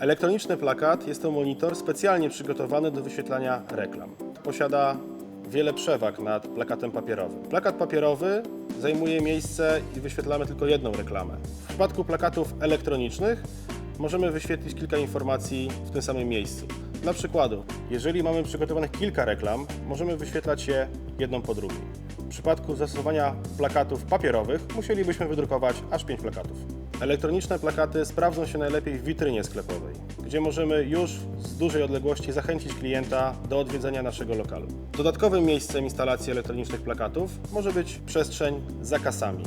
Elektroniczny plakat jest to monitor specjalnie przygotowany do wyświetlania reklam. Posiada wiele przewag nad plakatem papierowym. Plakat papierowy zajmuje miejsce i wyświetlamy tylko jedną reklamę. W przypadku plakatów elektronicznych możemy wyświetlić kilka informacji w tym samym miejscu. Dla przykładu, jeżeli mamy przygotowanych kilka reklam, możemy wyświetlać je jedną po drugiej. W przypadku zastosowania plakatów papierowych musielibyśmy wydrukować aż 5 plakatów. Elektroniczne plakaty sprawdzą się najlepiej w witrynie sklepowej, gdzie możemy już z dużej odległości zachęcić klienta do odwiedzenia naszego lokalu. Dodatkowym miejscem instalacji elektronicznych plakatów może być przestrzeń za kasami.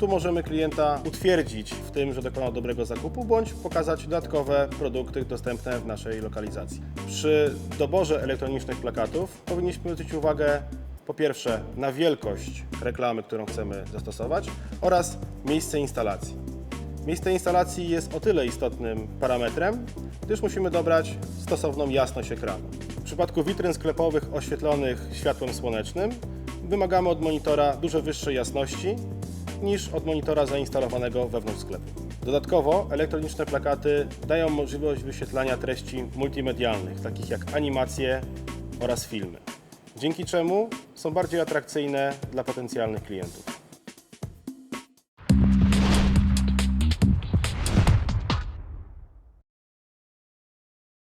Tu możemy klienta utwierdzić w tym, że dokonał dobrego zakupu, bądź pokazać dodatkowe produkty dostępne w naszej lokalizacji. Przy doborze elektronicznych plakatów powinniśmy zwrócić uwagę po pierwsze na wielkość reklamy, którą chcemy zastosować oraz miejsce instalacji. Miejsce instalacji jest o tyle istotnym parametrem, gdyż musimy dobrać stosowną jasność ekranu. W przypadku witryn sklepowych oświetlonych światłem słonecznym wymagamy od monitora dużo wyższej jasności niż od monitora zainstalowanego wewnątrz sklepu. Dodatkowo elektroniczne plakaty dają możliwość wyświetlania treści multimedialnych, takich jak animacje oraz filmy, dzięki czemu są bardziej atrakcyjne dla potencjalnych klientów.